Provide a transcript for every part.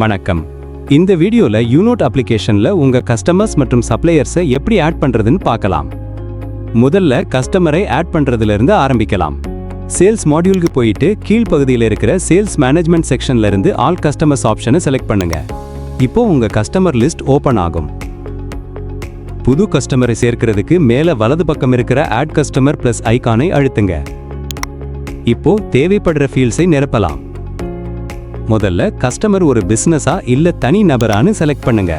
வணக்கம். இந்த வீடியோவில் யூனோட் அப்ளிகேஷனில் உங்கள் கஸ்டமர்ஸ் மற்றும் சப்ளையர்ஸை எப்படி ஆட் பண்ணுறதுன்னு பார்க்கலாம். முதல்ல கஸ்டமரை ஆட் பண்ணுறதுலேருந்து ஆரம்பிக்கலாம். சேல்ஸ் மாடியூலுக்கு போயிட்டு கீழ் பகுதியில் இருக்கிற சேல்ஸ் மேனேஜ்மெண்ட் செக்ஷன்லேருந்து ஆல் கஸ்டமர்ஸ் ஆப்ஷனை செலக்ட் பண்ணுங்க. இப்போ உங்கள் கஸ்டமர் லிஸ்ட் ஓப்பன் ஆகும். புது கஸ்டமரை சேர்க்கிறதுக்கு மேலே வலது பக்கம் இருக்கிற ஆட் கஸ்டமர் ப்ளஸ் ஐகானை அழுத்துங்க. இப்போ தேவைப்படுற ஃபீல்ட்ஸை நிரப்பலாம். முதல்ல கஸ்டமர் ஒரு பிஸ்னஸா இல்ல தனி நபரான்னு செலக்ட் பண்ணுங்க.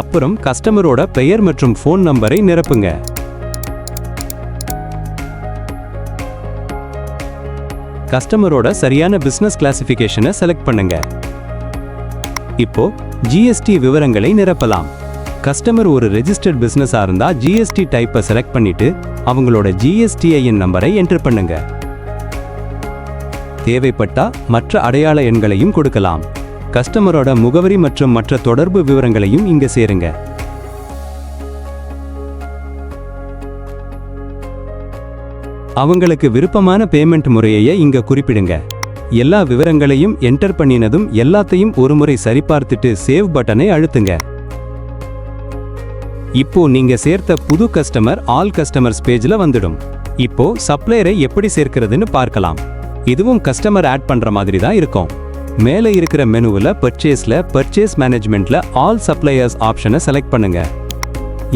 அப்புறம் கஸ்டமரோட பெயர் மற்றும் ஃபோன் நம்பரை நிரப்புங்க. கஸ்டமரோட சரியான பிசினஸ் கிளாசிஃபிகேஷனை செலக்ட் பண்ணுங்க. இப்போ ஜிஎஸ்டி விவரங்களை நிரப்பலாம். கஸ்டமர் ஒரு ரெஜிஸ்டர்ட் பிசினஸா இருந்தா ஜிஎஸ்டி டைப்பை செலக்ட் பண்ணிட்டு அவங்களோட ஜிஎஸ்டிஐஎன் நம்பரை என்டர் பண்ணுங்க. தேவைப்பட்டா மற்ற அடையாள எண்களையும் கொடுக்கலாம். கஸ்டமரோட முகவரி மற்றும் மற்ற தொடர்பு விவரங்களையும் இங்க சேருங்க. அவங்களுக்கு விருப்பமான பேமெண்ட் முறையை இங்க குறிப்பிடுங்க. எல்லா விவரங்களையும் என்டர் பண்ணினதும் எல்லாத்தையும் ஒருமுறை சரிபார்த்துட்டு சேவ் பட்டனை அழுத்துங்க. இப்போ நீங்க சேர்த்த புது கஸ்டமர் ஆல் கஸ்டமர்ஸ் பேஜ்ல வந்துடும். இப்போ சப்ளையரை எப்படி சேர்க்கிறதுன்னு பார்க்கலாம். இதுவும் கஸ்டமர் ஆட் பண்ணுற மாதிரி தான் இருக்கும். மேலே இருக்கிற மெனுவில் பர்ச்சேஸில் பர்ச்சேஸ் மேனேஜ்மெண்ட்டில் ஆல் சப்ளையர்ஸ் ஆப்ஷனை செலக்ட் பண்ணுங்க.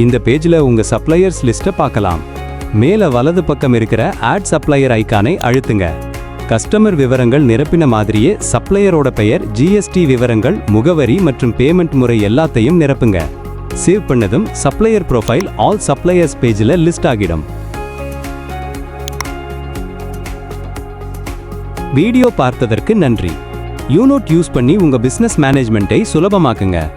இந்த பேஜில் உங்கள் சப்ளையர்ஸ் லிஸ்ட்டை பார்க்கலாம். மேலே வலது பக்கம் இருக்கிற ஆட் சப்ளையர் ஐக்கானை அழுத்துங்க. கஸ்டமர் விவரங்கள் நிரப்பின மாதிரியே சப்ளையரோட பெயர் ஜிஎஸ்டி விவரங்கள் முகவரி மற்றும் பேமெண்ட் முறை எல்லாத்தையும் நிரப்புங்க. சேவ் பண்ணதும் சப்ளையர் ப்ரொஃபைல் ஆல் சப்ளையர்ஸ் பேஜில் லிஸ்ட் ஆகிடும். வீடியோ பார்த்ததற்கு நன்றி. யூனோட் யூஸ் பண்ணி உங்க பிசினஸ் மேனேஜ்மெண்ட்டை சுலபமாக்குங்க.